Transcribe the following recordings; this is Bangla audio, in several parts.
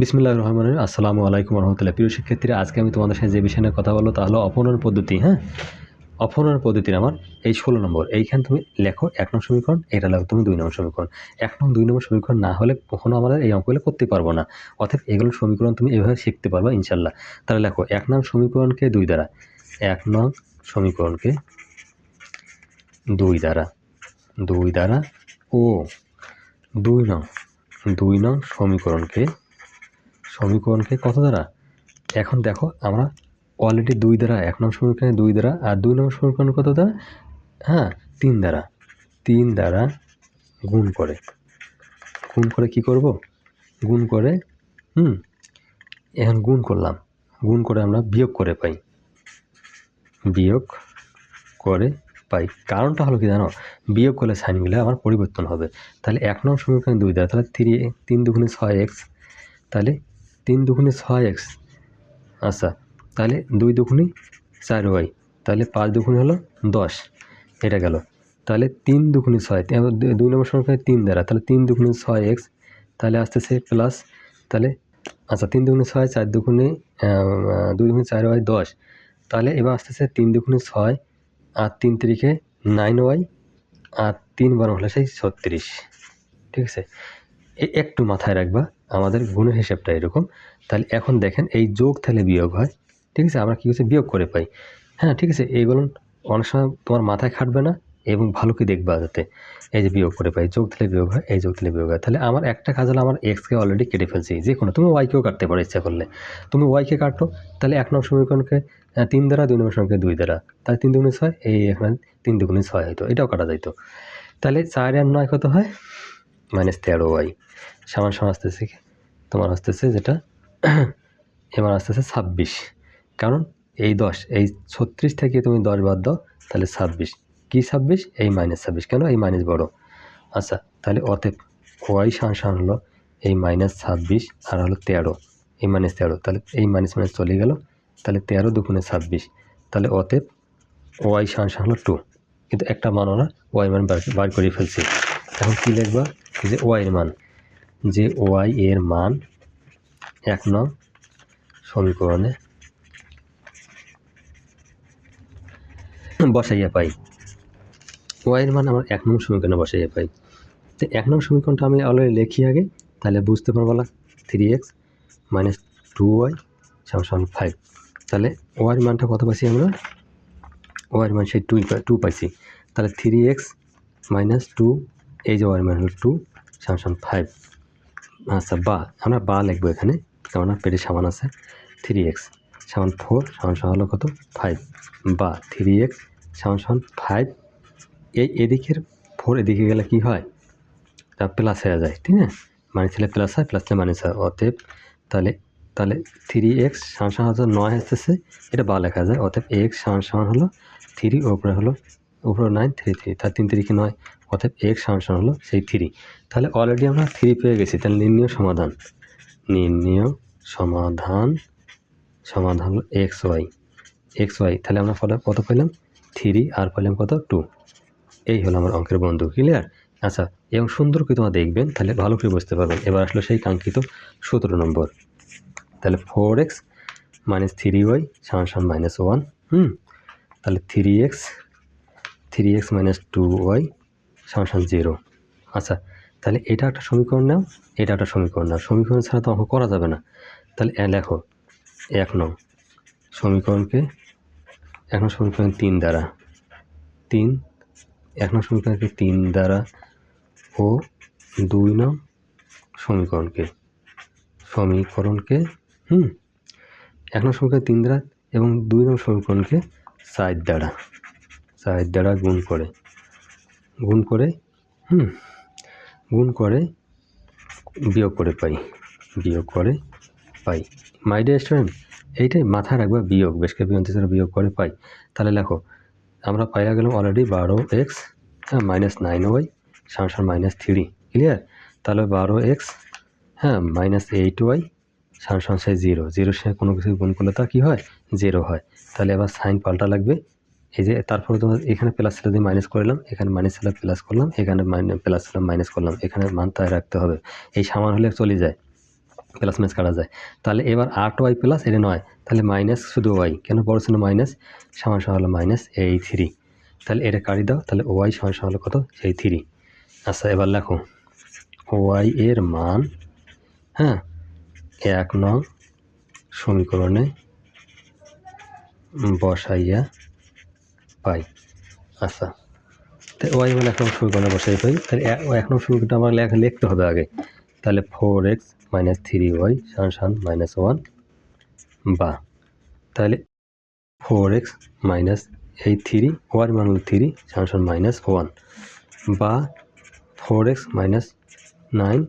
বিসমিল্লাহ রহমান রহিম। আসসালামু আলাইকুম রহমতুল্লাহ। প্রিয় শিক্ষার্থীরা, আজকে আমি তোমাদের সাথে যে বিষয় নিয়ে কথা বলব তা হলো অপনয়ন পদ্ধতি হ্যাঁ? অপনয়ন পদ্ধতির আমার এই ষোলো নম্বর। এইখানে তুমি লেখো এক নম্বর সমীকরণ, এটা লেখো তুমি দুই নম্বর সমীকরণ। এক নম্বর দুই নম্বর সমীকরণ না হলে কখনো আমাদের এই অঙ্কগুলো করতে পারব না। অর্থাৎ এগুলো সমীকরণ তুমি এভাবে শিখতে পারবা ইনশাল্লাহ তাহলে লেখো, এক নং সমীকরণকে দুই দ্বারা। এক নং সমীকরণকে দুই দ্বারা। দুই দ্বারা ও দুই নং দুই নং সমীকরণকে সমীকরণকে কত দ্বারা? এখন দেখো, আমরা অলরেডি দুই দ্বারা, এক নং সমীকরণে দুই দ্বারা আর দুই নম্বর সমীকরণ কত দ্বারা? হ্যাঁ তিন দ্বারা। তিন দ্বারা গুণ করে। গুণ করে কি করব? গুণ করে, হুম, এখন গুণ করলাম। গুণ করে আমরা বিয়োগ করে পাই। বিয়োগ করে পাই। কারণটা হলো কি জানো? বিয়োগ করলে সাইনগুলো আমার পরিবর্তন হবে। তাহলে এক নং সমীকরণ দুই দ্বারা, তাহলে থ্রি তিন দুগুণে ছয় এক্স, তাহলে তিন দুগুণে ছয় এক্স। আচ্ছা তাহলে দুই দুগুণে চার ওয়াই, তাহলে পাঁচ দুগুণে হলো দশ, এটা গেল। তাহলে তিন দুগুণে ছয় দুই- নম্বর সংখ্যায় তিন দ্বারা, তাহলে তিন দুগুণে ছয় এক্স, তাহলে আসতেছে প্লাস, তাহলে আচ্ছা তিন দুগুণে ছয়, চার দুগুণে দুই দুগুণে চার ওয়াই, দশ, তাহলে এবার আসতেছে তিন দুগুণে ছয়, আর তিন তিরিখে নাইন ওয়াই, আর তিন বারো হলে সেই ছত্রিশ, ঠিক আছে? একটু মাথায় রাখবা, আমাদের গুণের হিসাবটা এরকম। তাহলে এখন দেখেন, এই যোগ তাহলে বিয়োগ হয়। ঠিক আছে? আমরা কী হচ্ছে বিয়োগ করে পাই। হ্যাঁ ঠিক আছে? এইগুলো অনেক সময় তোমার মাথায় খাটবে না এবং ভালো কি দেখবা যাতে? এই যে বিয়োগ করে পাই, যোগ তাহলে বিয়োগ হয়, এই যোগ তাহলে বিয়োগ হয়। তাহলে আমার একটা কাজ হলো, আমার এক্সকে অলরেডি কেটে ফেলছি। যে কোনো, তুমি ওয়াইকেও কাটতে পারো ইচ্ছা করলে। তুমি ওয়াইকে কাটো, তাহলে এক নম্বর সমীকরণকে তিন দ্বারা, দুই নম্বর সমীকরণকে দুই দ্বারা। তাহলে তিন দুগুণে ছয়, এই এখানে তিন দুগুণে ছয় হয়তো, এটাও কাটা যাইতো। তাহলে চার আর নয় কত হয়? মাইনাস তেরো ওয়াই সমান সমান আসতেছে? তোমার আসতেছে যেটা এবার আসতেছে ছাব্বিশ। কারণ এই দশ, এই ছত্রিশ থেকে তুমি দশ বাদ দাও, তাহলে ছাব্বিশ। কী ছাব্বিশ? এই মাইনাস ছাব্বিশ। কেন? এই মাইনাস বড়। আচ্ছা তাহলে অতএব ওয়াই সমান সমান হলো এই মাইনাস ছাব্বিশ আর হলো তেরো। এই মাইনাস তেরো। তাহলে এই মাইনাস মাইনাস চলে গেল। তাহলে তেরো দুগুণে ছাব্বিশ। তাহলে অতএব ওয়াই সমান সমান হলো টু কিন্তু একটা মান ওরা ওয়াই মান বার করে ফেলছি। এখন কী লিখবা? যে ওয়াই এর মান, যে ওয়াই এর মান এক নং সমীকরণে বসাইয়া পাই। ওয়াইয়ের মান আমার এক নং সমীকরণে বসাইয়া পাই। তো এক নং সমীকরণটা আমি অলরেডি লিখি আগে, তাহলে বুঝতে পারব না। Three x minus two y সমান ফাইভ। তাহলে ওয়াইয়ের মানটা কত পাইছি আমরা? ওয়াইয়ের মান সেই টু টু পাইছি। তাহলে থ্রি এক্স মাইনাস টু, এই যে ওয়াইয়ের মান হল টু। সমান ফাইভ। আচ্ছা বা, আমরা বা লিখব এখানে কারণ পেটে সামান আছে, থ্রি এক্স। সমান ফোর, সমান সমান হলো কত? ফাইভ। বা, থ্রি এক্স, সমান ফাইভ। এই এদিকের ফোর এদিকে গেলে কি হয়? তা প্লাস হয়ে যায়, ঠিক আছে? মানে ছেলে প্লাস হয় প্লাস মাইনাস হয়, অতএব তাহলে তাহলে থ্রি এক্স সমান সমান হচ্ছে নয় আসতেছে, এটা বা লেখা যায়, অতএব এক্স সমান সমান হলো, থ্রি ওপরে হলো, উপরে নাইন থ্রি থ্রি। তার তিন তিরিকে নয় অতএব এক্স সমান হলো সেই থ্রি তাহলে অলরেডি আমরা থ্রি পেয়ে গেছি, তাহলে নির্ণয় সমাধান। নির্ণীয় সমাধান সমাধান হলো এক্স ওয়াই এক্স ওয়াই তাহলে আমরা ফলে কত পেলাম? থ্রি আর পেলাম কত? টু এই হলো আমার অঙ্কের বন্ধু ক্লিয়ার আচ্ছা এবং সুন্দর করে তোমরা দেখবেন, তাহলে ভালো করে বুঝতে পারবেন। এবার আসলো সেই কাঙ্ক্ষিত সতেরো নম্বর। তাহলে four x minus three y সমান মাইনাস ওয়ান হুম? তাহলে three x three x minus two y সমান জিরো আচ্ছা তাহলে এটা একটা সমীকরণ নাও, এটা একটা সমীকরণ নাও। সমীকরণ ছাড়া তো করা যাবে না। তাহলে লেখো, এক নং, সমীকরণকে, এক নং সমীকরণ তিন দ্বারা, তিন, এক নং সমীকরণকে তিন দ্বারা, ও দুই নং সমীকরণকে সমীকরণকে, হুম, এক নং সমীকরণ তিন দ্বারা এবং দুই নং সমীকরণকে চার দ্বারা চার দ্বারা গুণ করে। গুণ করে, হুম, গুণ করে বিয়োগ করে পাই, বিয়োগ করে পাই। মাই ডিয়ার স্টুডেন্ট এইটাই মাথায় রাখবে বিয়োগ বেশকে বিয়োগ থেকে বিয়োগ করে পাই। তাহলে লেখো, আমরা পাইয়া গেলাম অলরেডি বারো এক্স হ্যাঁ মাইনাস নাইন ওয়াই সমান মাইনাস থ্রি ক্লিয়ার তাহলে বারো এক্স হ্যাঁ মাইনাস এইট ওয়াই সমান সমান সেই জিরো জিরোর সঙ্গে কোনো কিছু গুণ করলে তা কী হয়? জিরো হয়। তাহলে এবার সাইন পাল্টা লাগবে। এই যে তারপরে তোমার এখানে প্লাস ছিল দিয়ে মাইনাস করলাম এখানে মাইনাস ছিল প্লাস করলাম, এখানে প্লাস ছিল মাইনাস করলাম, এখানে মান তাই রাখতে হবে। এই সামান হলে চলে যায় প্লাস মাইনাস কাটা যায়। তাহলে এবার আট ওয়াই প্লাস এটা নয়, তাহলে মাইনাস শুধু ওয়াই কেন বড় ছিল মাইনাস সমান সমান হলো মাইনাস এই থ্রি তাহলে এটা কাটি দাও, তাহলে ওয়াই সমান সমান হলো কত? সেই থ্রি আচ্ছা এবার লেখো ওয়াই এর মান হ্যাঁ এক নং সমীকরণে বসাইয়া পাই। আচ্ছা। তো ওয়াই মানে নম্বর সমীকরণে বসাই পাই তাহলে নম্বর সমীকরণটা আমার লেখা লিখতে হবে আগে। তাহলে four x minus three y সমান সমান মাইনাস ওয়ান বা। তাহলে ফোর এক্স মাইনাস এই থ্রি ওয়ার মান হলো থ্রি সমান সমান মাইনাস ওয়ান বা ফোর এক্স মাইনাস নাইন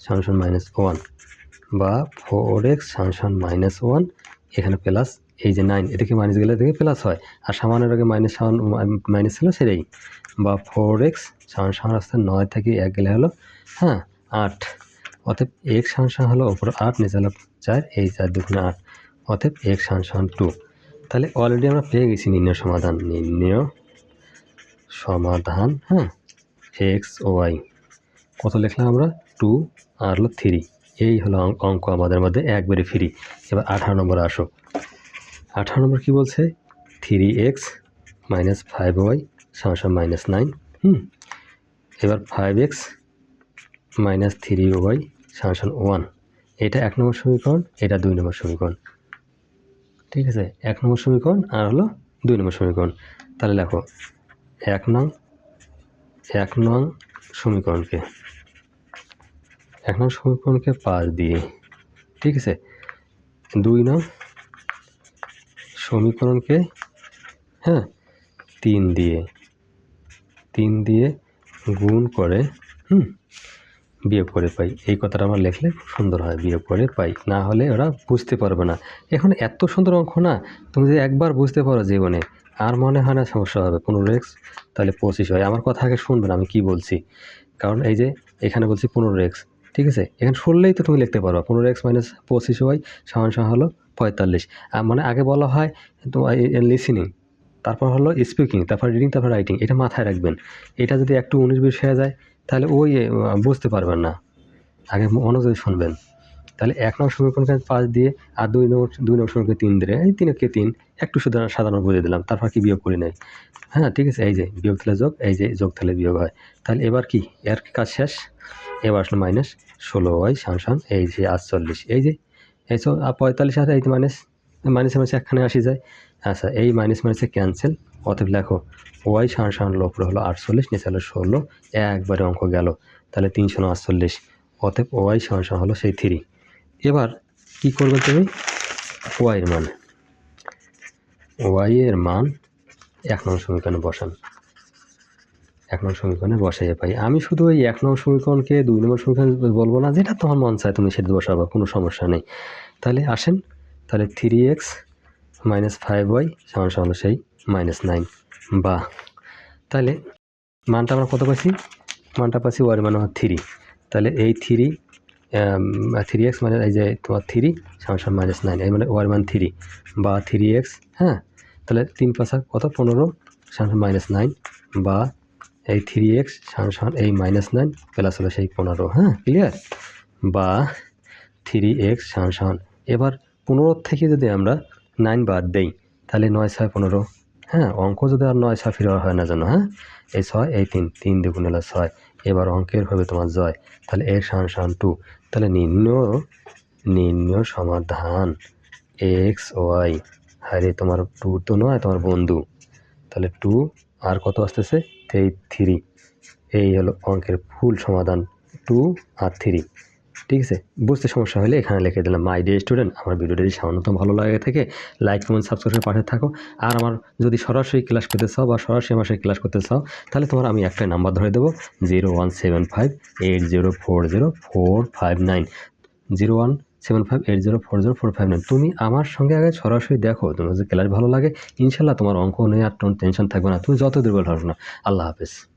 সমান সমান মাইনাস ওয়ান বা ফোর এক্স সমান সমান মাইনাস ওয়ান এখানে প্লাস এই যে নাইন এটাকে মাইনাস গেলে থেকে প্লাস হয়। আর সামানের আগে মাইনাস সামান মাইনাস ছিল সেটাই। বা ফোর এক্স সমান সমান আসতে নয় থেকে এক গেলে হলো হ্যাঁ আট। অতএব এক্স সমান সমান হলো ওপর আট, নিচে হলো চার, এই চার দুগুণে আট। অতএব এক্স সমান সমান টু তাহলে অলরেডি আমরা পেয়ে গেছি নির্ণয় সমাধান। নির্ণয় সমাধান হ্যাঁ এক্স ওয়াই কত লিখলাম আমরা? টু আর হলো থ্রি এই হলো অঙ্ক- অঙ্ক আমাদের মধ্যে একবারে ফ্রি এবার আঠারো নম্বর আসো। আঠারো নম্বর কী বলছে? Three x minus five y সমান মাইনাস নাইন হুম? এবার five x minus three y সমান ওয়ান এটা এক নম্বর সমীকরণ, এটা দুই নম্বর সমীকরণ। ঠিক আছে? এক নম্বর সমীকরণ আর হলো দুই নম্বর সমীকরণ। তাহলে দেখো এক নং এক নং সমীকরণকে, এক নং সমীকরণকে পাঁচ দিয়ে, ঠিক আছে? দুই নং সমীকরণকে হ্যাঁ তিন দিয়ে তিন দিয়ে গুণ করে, হুম, বিয়োগ করে পাই। এই কথাটা আমরা লিখলে সুন্দর হয়, বিয়োগ করে পাই। না হলে ওরা বুঝতে পারবে না। এখন এত সুন্দর অঙ্ক না, তুমি যদি একবার বুঝতে পারো জীবনে, আর মনে হয় না সমস্যা হবে। পনেরো এক্স, তাহলে পঁচিশ হয়। আমার কথা আগে শুনবে না, আমি কি বলছি। কারণ এই যে, এখানে বলছি পনেরো এক্স, ঠিক আছে? এখানে শুনলেই তো তুমি লিখতে পারো পনেরো এক্স মাইনাস পঁচিশ ওয়াই, সমান সমান হলো পঁয়তাল্লিশ। মানে আগে বলা হয় লিসিনিং তারপর হলো স্পিকিং তারপর রিডিং তারপর রাইটিং এটা মাথায় রাখবেন। এটা যদি একটু উনিশ বিশ হয়ে যায়, তাহলে ওই বুঝতে পারবেন না। আগে মনোযোগ শুনবেন। তাহলে এক নম্বর সমীকরণকে পাঁচ দিয়ে, আর দুই নম্বর দুই নম্বর সমীকরণকে তিন দিয়ে, এই তিনকে তিন, একটু শুধু সাধারণ বুঝে দিলাম, তারপর কি বিয়োগ করি নাই? হ্যাঁ ঠিক আছে, এই যে বিয়োগ তাহলে যোগ, এই যে যোগ তাহলে বিয়োগ হয়। তাহলে এবার কি? এর কাজ শেষ? এবার আসলো মাইনাস ষোলো ওয়াই সামসান এই যে আটচল্লিশ, এই যে এই পঁয়তাল্লিশ আর এই মাইনাস মাইনাসে মাইনাসে একখানে আসি যায়। আচ্ছা এই মাইনাস মাইনাসে ক্যান্সেল অতএব লেখো ওয়াই সান সান উপরে হলো আটচল্লিশ, নিচে হলো ষোলো, একবারে অঙ্ক গেল, তাহলে তিনশো আটচল্লিশ অতএব ওয়াই সান সান হলো সেই থ্রি এবার কি করবে তুমি? ওয়াইয়ের মান ওয়াই এর মান এক নম্বর সমীকরণে বসান। এক নম্বর সমীকরণে বসাইয়ে পাই। আমি শুধু ওই এক নম্বর সমীকরণকে, দুই নম্বর সমীকরণ বলব না, যেটা তোমার মন চায় তুমি সেটা বসাবো, কোনো সমস্যা নেই। তাহলে আসেন, তাহলে three x minus five y সমান সমান সেই মাইনাস নাইন বা। তাহলে মানটা আমরা কত পাচ্ছি মানটা পাচ্ছি ওয়ার মানে থ্রি তাহলে এই থ্রি থ্রি এক্স মানে এই যে তোমার থ্রি সমান সমান মাইনাস নাইন এই মানে ওয়ার মান থ্রি বা থ্রি এক্স হ্যাঁ? তাহলে তিন পাশা কত? পনেরো সমান মাইনাস নাইন বা এই থ্রি এক্স সমান এই মাইনাস নাইন প্লাস হলো সেই পনেরো হ্যাঁ? ক্লিয়ার বা থ্রি এক্স সমান এবার পনেরো থেকে যদি আমরা নাইন বাদ দেই, তাহলে নয় ছয় পনেরো হ্যাঁ? অঙ্ক যদি আর নয় ছয় ফিরে হয় না যেন হ্যাঁ? এই ছয়, এই তিন তিন দুগুণ হলো ছয়। এবার অঙ্কের হবে তোমার জয়। তাহলে এর সমান সমান টু তাহলে নিম্ন নিম্ন সমাধান এক্স ওয়াই হারে তোমার টু তো নয়, তোমার বন্ধু। তাহলে টু আর কত আসতেছে? এই থ্রি। এই হলো অঙ্কের ফুল সমাধান টু আর থ্রি। ঠিক আছে? বুঝতে সমস্যা হলে এখানে লিখে দিলাম মাই ডে স্টুডেন্ট আমার ভিডিওটি যদি সামান্যতম ভালো লাগে থেকে লাইক কমেন্ট সাবস্ক্রাইব করে পাঠিয়ে থাকো। আর আমার যদি সরাসরি ক্লাস করতে চাও বা সরাসরি আমার ক্লাস করতে চাও, তাহলে তোমার আমি একটা নাম্বার ধরে দেবো zero one seven five eight zero four zero four five nine zero one seven five eight zero four zero four five nine তুমি আমার সঙ্গে আগে সরাসরি দেখো, তোমার যদি ক্লাস ভালো লাগে, ইনশাল্লাহ তোমার অঙ্ক নিয়ে আর টেনশন থাকবে না। তুমি যত দুর্বল হস না আল্লাহ হাফেজ।